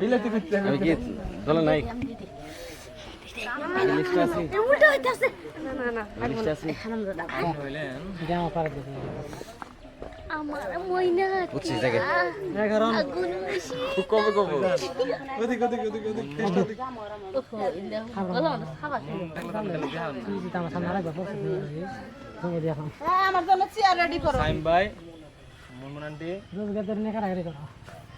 বিলাতি করতে আমি কি চলো নাই আমার জন্য চেয়ার রেডি করো। সাইম ভাই মুনমুন আন্টি রোজগার নিয়ে কাটাকাটি করো।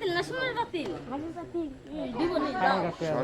বাতিল না সোনার বাতিল। সোনার বাতিল। হ্যাঁ,